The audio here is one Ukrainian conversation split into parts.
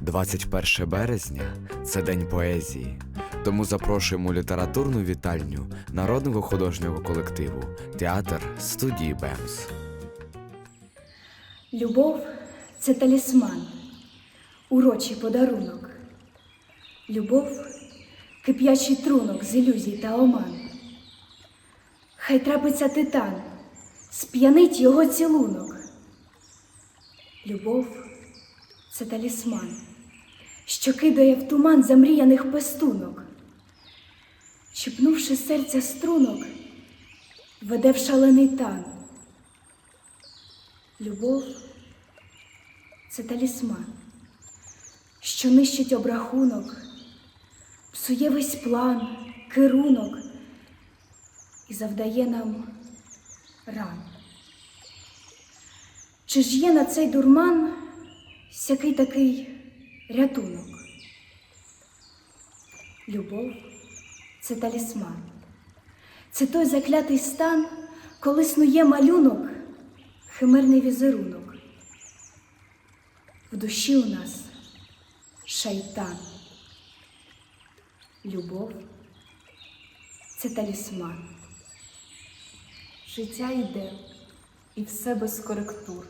21 березня це день поезії. Тому запрошуємо літературну вітальню народного художнього колективу Театр студії Бемс. Любов це талісман, урочий подарунок. Любов кип'ячий трунок з ілюзій та оман. Хай трапиться титан, сп'янить його цілунок. Любов це талісман, що кидає в туман замріяних пестунок. Чіпнувши серця струнок, веде в шалений тан. Любов це талісман, що нищить обрахунок, псує весь план, керунок і завдає нам ран. Чи ж є на цей дурман сякий такий рятунок? Любов це талісман, це той заклятий стан, коли снує малюнок, химерний візерунок. В душі у нас шайтан. Любов це талісман. Життя йде, і все без коректур.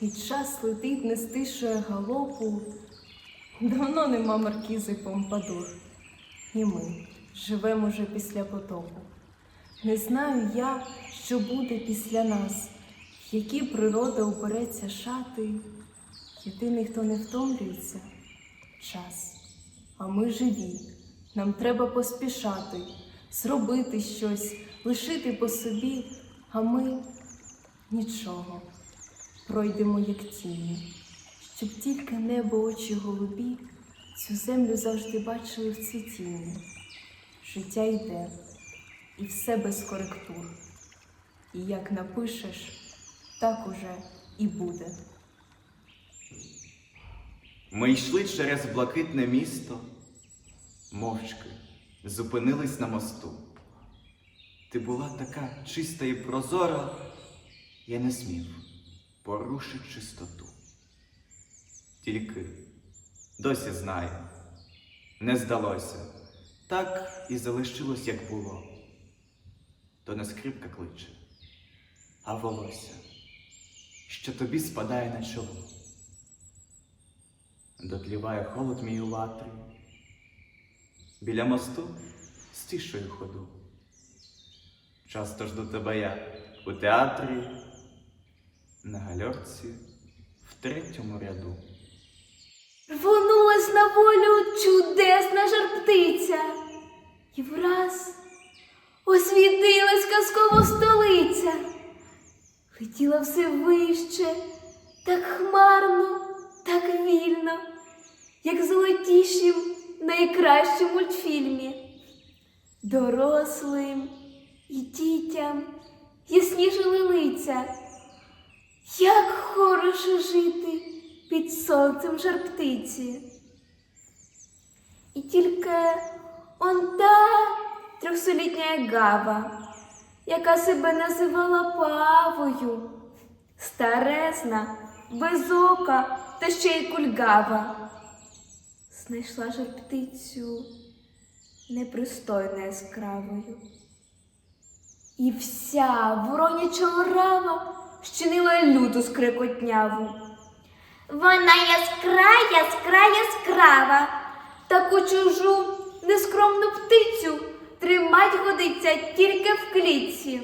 І час летить, не стишує галопу. Давно нема маркізи Помпадур. І ми живемо уже після потопу. Не знаю я, що буде після нас, які природа убереться шати. Єдиний, хто не втомлюється час. А ми живі, нам треба поспішати, зробити щось, лишити по собі, а ми нічого. Пройдемо як тіні, щоб тільки небо очі голубі цю землю завжди бачили в цвітінні. Життя йде, і все без коректур. І як напишеш, так уже і буде. Ми йшли через блакитне місто, мовчки зупинились на мосту. Ти була така чиста і прозора, я не смів порушити чистоту. Тільки досі знаю, не здалося, так і залишилось, як було. То не скрипка кличе, а волосся, що тобі спадає на чоло. Дотліває холод мій у латрі. Біля мосту стішую ходу. Часто жду тебе я у театрі, на гальорці, в третьому ряду. Рвонулась на волю чудесна жар-птиця, і враз освітилась казкова столиця. Летіла все вище, так хмарно, так вільно, як золотіші в найкращому мультфільмі. Дорослим і дітям яснішили лиця. Як хороше жити під сонцем жар-птиці. І тільки он та трьохсолітня гава, яка себе називала павою, старезна, безока та ще й кульгава, знайшла жар-птицю непристойно яскравою. І вся вороняча орава щинила люту скрикотняву. Вона яскра, яскра, яскрава, таку чужу нескромну птицю тримать годиться тільки в клітці.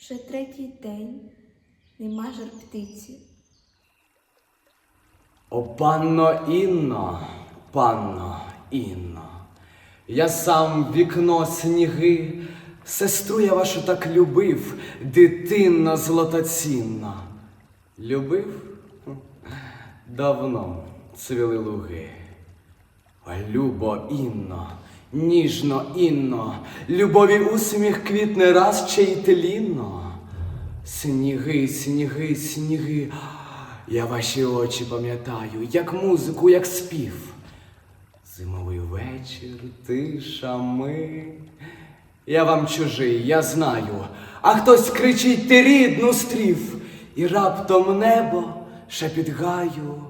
Вже третій день нема жар птиці. О, панно Інно, панно Інно, я сам вікно сніги, сестру я вашу так любив, дитинно злотоцінна. Любив? Давно цвіли луги. А любо Інно, ніжно Інно, любові усміх квітне раз ще й тлінно. Сніги, сніги, сніги. Я ваші очі пам'ятаю, як музику, як спів. Зимовий вечір, тиша, ми. Я вам чужий, я знаю. А хтось кричить, ти рідну стрів. і раптом небо шепіт гаю.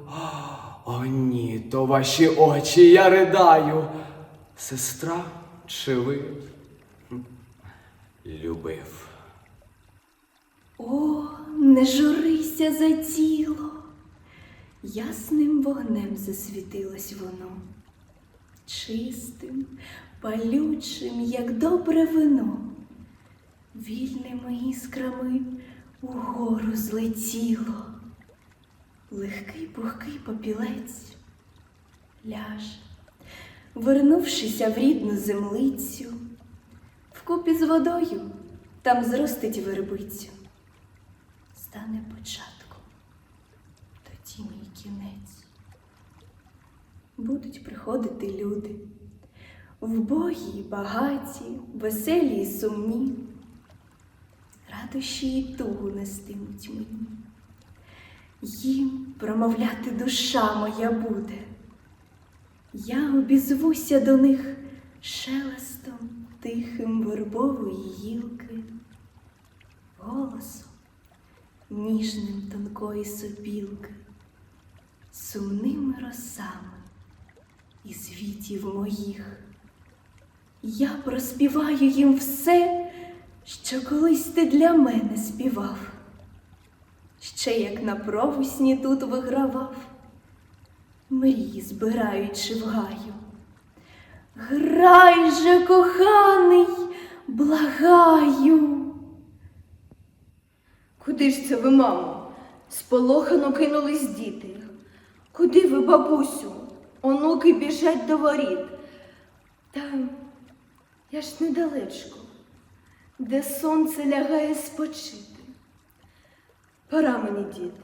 О, ні, то ваші очі, я ридаю. Сестра чи ви любив? О, не журися за тіло. Ясним вогнем засвітилось воно, чистим, палючим, як добре вино, вільними іскрами угору злетіло. Легкий пухкий попілець ляже, вернувшися в рідну землицю, вкупі з водою там зростить вербицю стане початком, тоді мій кінець. Будуть приходити люди, вбогі й багаті, веселі й сумні, радощі й тугу нестимуть мені. Їм промовляти душа моя буде. Я обізвуся до них шелестом тихим вербової гілки, голосом ніжним тонкої сопілки, сумними росами із вітів моїх. Я проспіваю їм все, що колись ти для мене співав, ще як на провусні тут вигравав, мрії збираючи в гаю. Грай же, коханий, благаю. Куди ж це ви, мамо? Сполохано кинулись діти. Куди ви, бабусю? Онуки біжать до воріт. Та я ж недалечко, де сонце лягає спочити. Пора мені, діти,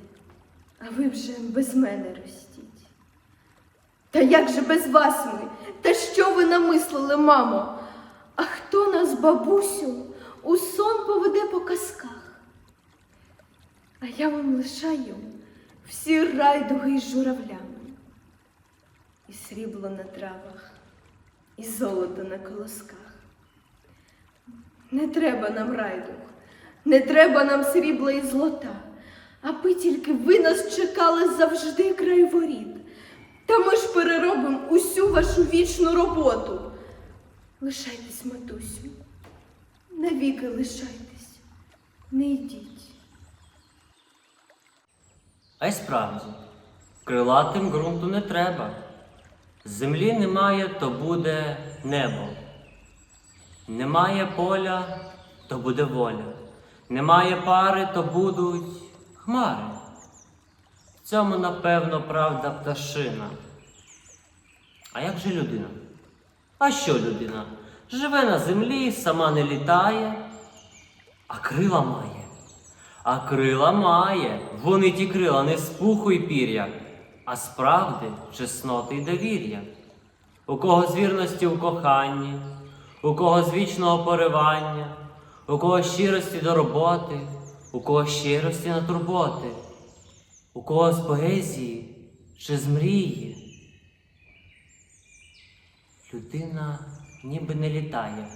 а ви вже без мене ростіть. Та як же без вас ми? Та що ви намислили, мамо? А хто нас, бабусю, у сон поведе по казках? А я вам лишаю всі райдуги із журавлями, і срібло на травах, і золото на колосках. Не треба нам райдуг, не треба нам срібла і злота, аби тільки ви нас чекали завжди край воріт. Та ми ж переробимо усю вашу вічну роботу. Лишайтесь, матусю, навіки лишайтесь, не йдіть. А й справді, крилатим ґрунту не треба. Землі немає, то буде небо. Немає поля, то буде воля. Немає пари, то будуть хмари. В цьому, напевно, правда пташина. А як же людина? А що людина? Живе на землі, сама не літає, а крила має. А крила має. Вони ті крила не з пуху й пір'я, а справди чесноти й довір'я. У кого з вірності у коханні, у кого з вічного поривання, у кого щирості до роботи, у кого щирості на турботи, у кого з поезії чи з мрії. Людина ніби не літає,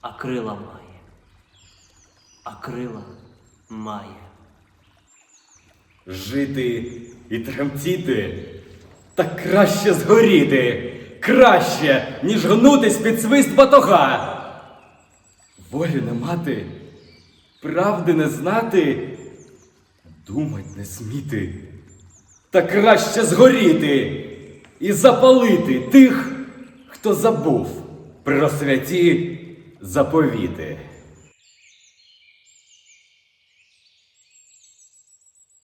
а крила має, а крила має. Жити і тремтіти, та краще згоріти, краще, ніж гнутись під свист батога. Волі не мати, правди не знати, думать не сміти, та краще згоріти і запалити тих, хто забув про святі заповіти.